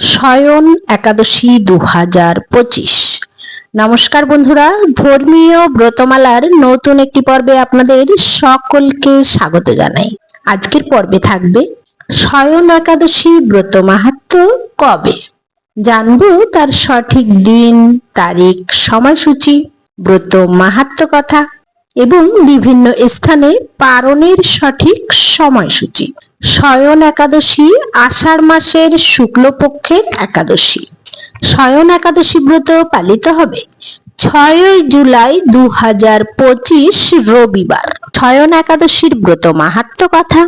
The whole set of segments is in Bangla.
শয়ন একাদশী দু হাজার পঁচিশ। নমস্কার বন্ধুরা, ধর্মীয় ব্রতমালার নতুন একটি পর্বে আপনাদের সকলকে স্বাগত জানাই। আজকের পর্বে থাকবে শয়ন একাদশী ব্রত মাহাত্ম কবে? জানব তার সঠিক দিন, তারিখ, সময়সূচি, ব্রত মাহাত্ম কথা। এবং বিভিন্ন স্থানে পারণের সঠিক সময়সূচি। শয়ন একাদশী আষাঢ় মাসের শুক্লপক্ষের একাদশী। শয়ন একাদশী ব্রত পালিত হবে ছয়ই জুলাই দু হাজার পঁচিশ রবিবার। শয়ন একাদশীর ব্রত মাহাত্ম কথা।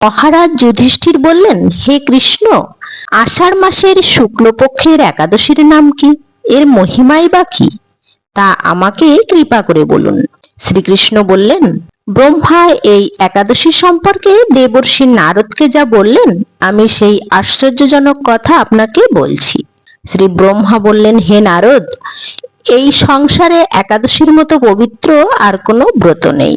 মহারাজ যুধিষ্ঠির বললেন, হে কৃষ্ণ, আষাঢ় মাসের শুক্লপক্ষের একাদশীর নাম কি? এর মহিমাই বা কি? তা আমাকে কৃপা করে বলুন। শ্রীকৃষ্ণ বললেন, ব্রহ্মা, এই একাদশী সম্পর্কে দেবর্ষী নারদকে যা বললেন, আমি সেই আশ্চর্যজনক কথা আপনাকে বলছি। শ্রী ব্রহ্মা বললেন, হে নারদ, এই সংসারে একাদশীর মতো পবিত্র আর কোনো ব্রত নেই।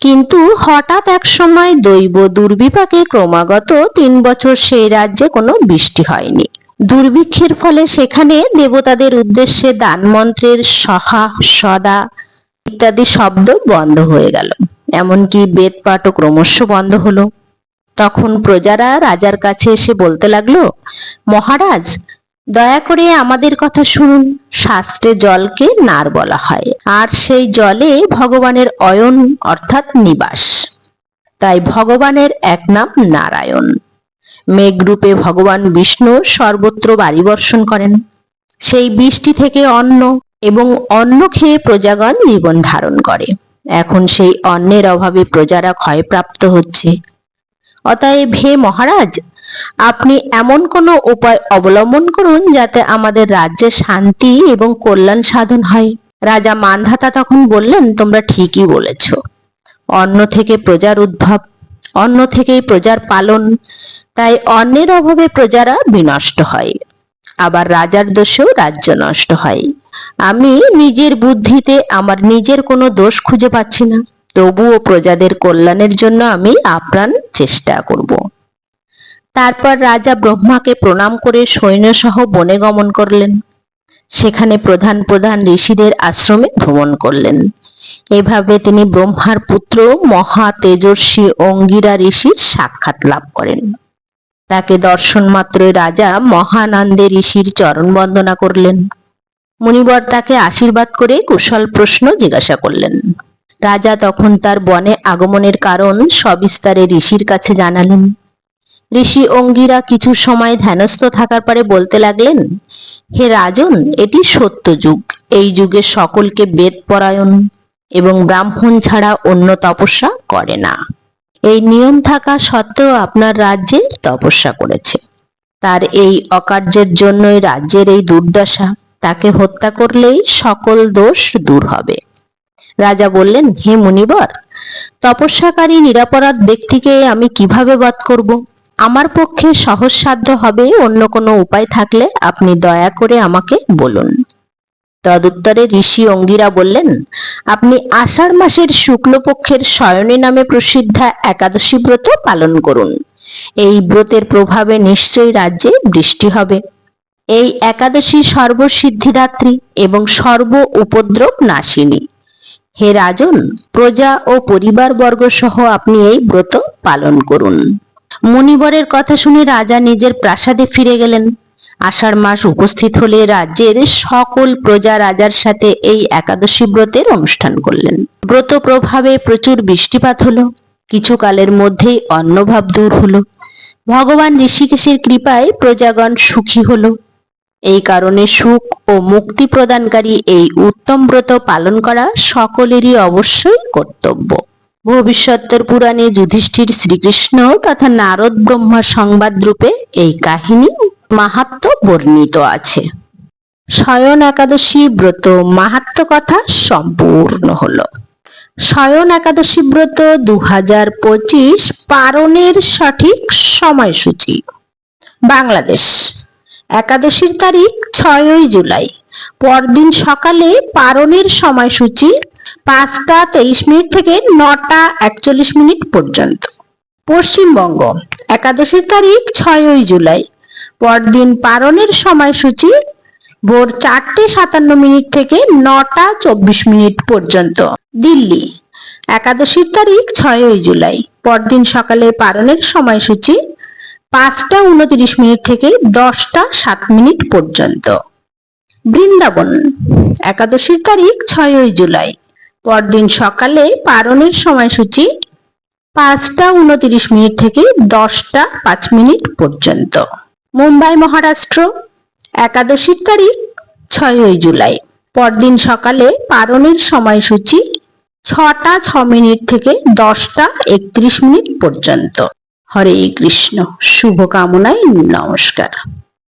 কিন্তু হঠাৎ এক সময় দৈব দুর্বিপাকে ক্রমাগত তিন বছর সেই রাজ্যে কোনো বৃষ্টি হয়নি। দুর্ভিক্ষের ফলে সেখানে দেবতাদের উদ্দেশ্যে দান মন্ত্রের সহা, সদা ইত্যাদি শব্দ বন্ধ হয়ে গেল। এমনকি বেদ পাঠও ক্রমশ বন্ধ হলো। তখন প্রজারা রাজার কাছে এসে বলতে লাগল, মহারাজ দয়া করে আমাদের কথা শুনুন। শাস্ত্রে জলকে নার বলা হয়। আর সেই জলে ভগবানের অয়ন, অর্থাৎ নিবাস। তাই ভগবানের এক নাম নারায়ণ। মেঘরূপে ভগবান বিষ্ণু সর্বত্র বাড়ি বর্ষণ করেন। সেই বৃষ্টি থেকে অন্ন এবং অন্ন খেয়ে প্রজাগণ জীবন ধারণ করে। এখন সেই অন্নের অভাবে প্রজারা ক্ষয়প্রাপ্ত হচ্ছে। অতএব হে মহারাজ আপনি এমন কোনো উপায় অবলম্বন করুন যাতে আমাদের রাজ্যে শান্তি এবং কল্যাণ সাধন হয়। রাজা মানধাতা তখন বললেন, তোমরা ঠিকই বলেছ। অন্ন থেকে প্রজার উদ্ভব, অন্ন থেকেই প্রজার পালন। তাই অন্যের অভাবে প্রজারা বিনষ্ট হয়। আবার রাজার দোষেও রাজ্য নষ্ট হয়। আমি নিজের বুদ্ধিতে আমার নিজের কোনো দোষ খুঁজে পাচ্ছি না। তবুও প্রজাদের কল্যাণের জন্য আমি আপ্রাণ চেষ্টা করব। তারপর রাজা ব্রহ্মাকে প্রণাম করে সৈন্যসহ বনে গমন করলেন। সেখানে প্রধান প্রধান ঋষিদের আশ্রমে ভ্রমণ করলেন। এভাবে তিনি ব্রহ্মার পুত্র, মহা তেজস্বী অঙ্গিরা ঋষির সাক্ষাৎ লাভ করেন। তাকে দর্শন মাত্রই রাজা মহানন্দে ঋষির চরণ বন্দনা করলেন। মুনিবর তাকে আশীর্বাদ করে কুশল প্রশ্ন জিজ্ঞাসা করলেন। রাজা তখন তার বনে আগমনের কারণ সবিস্তারে ঋষির কাছে জানালেন। ঋষি অঙ্গিরা কিছু সময় ধ্যানস্থ থাকার পরে বলতে লাগলেন, হে রাজন, এটি সত্য যুগ। এই যুগে সকলকে বেদ পরায়ণ এবং ব্রাহ্মণ ছাড়া অন্য তপস্যা করে না। এই নিয়ম থাকা সত্ত্বেও আপনার রাজ্যে তপস্যা করেছে। তার এই অকার্যের জন্যই রাজ্যের এই দুর্দশা। তাকে হত্যা করলেই সকল দোষ দূর হবে। রাজা বললেন, হে মুনিবর, তপস্যাকারী নিরাপরাধ ব্যক্তিকে আমি কীভাবে বধ করব? আমার পক্ষে সহজসাধ্য হবে অন্য কোনো উপায় থাকলে আপনি দয়া করে আমাকে বলুন। তদুত্তরে ঋষি অঙ্গিরা বললেন, আপনি আষাঢ় মাসের শুক্লপক্ষের শয়নী নামে প্রসিদ্ধা একাদশী ব্রত পালন করুন। এই ব্রতের প্রভাবে নিশ্চয়ই রাজ্যে বৃষ্টি হবে। এই একাদশী সর্বসিদ্ধিদাত্রী এবং সর্ব উপদ্রব নাশিনী। হে রাজন, প্রজা ও পরিবারবর্গ সহ আপনি এই ব্রত পালন করুন। মুনিবরের কথা শুনে রাজা নিজের প্রাসাদে ফিরে গেলেন। আষাঢ় মাস উপস্থিত হলে রাজ্যের সকল প্রজা রাজার সাথে এই একাদশী ব্রতের অনুষ্ঠান করলেন। ব্রত প্রভাবে প্রচুর বৃষ্টিপাত হলো। কিছু কালের মধ্যেই অন্নভাব দূর হলো। ভগবান ঋষিকেশের কৃপায় প্রজাগণ সুখী হলো। এই কারণে সুখ ও মুক্তি প্রদানকারী এই উত্তম ব্রত পালন করা সকলেরই অবশ্যই কর্তব্য। ভবিষ্যতের পুরাণে যুধিষ্ঠির শ্রীকৃষ্ণ তথা নারদ ব্রহ্মা সংবাদ রূপে এই কাহিনী মাহাত্ম বর্ণিত আছে। শয়ন একাদশী ব্রত মাহাত্ম কথা সম্পূর্ণ হলো। শয়ন একাদশী ব্রত দু হাজার পঁচিশ পারণের সঠিক সময়সূচি। বাংলাদেশ। একাদশীর তারিখ ছয়ই জুলাই। পরদিন সকালে পারণের সময়সূচি পাঁচটা তেইশ মিনিট থেকে নটা একচল্লিশ মিনিট পর্যন্ত। পশ্চিমবঙ্গ, একাদশীর তারিখ ছয়ই জুলাই। পরদিন পারণের সময়সূচি ভোর চারটে সাতান্ন মিনিট থেকে নটা চব্বিশ মিনিট পর্যন্ত। দিল্লি, একাদশীর তারিখ ছয়ই জুলাই। পরদিন সকালে পারণের সময়সূচি পাঁচটা উনত্রিশ মিনিট থেকে দশটা সাত মিনিট পর্যন্ত। বৃন্দাবন, একাদশীর তারিখ ছয়ই জুলাই। পরদিন সকালে পারণের সময়সূচি পাঁচটা উনত্রিশ মিনিট থেকে দশটা পাঁচ মিনিট পর্যন্ত। মুম্বাই মহারাষ্ট্র, একাদশীর তারিখ ছয়ই জুলাই। পরদিন সকালে পারণের সময়সূচি ছটা ছ মিনিট থেকে দশটা একত্রিশ মিনিট পর্যন্ত। হরে কৃষ্ণ, শুভকামনায় নমস্কার।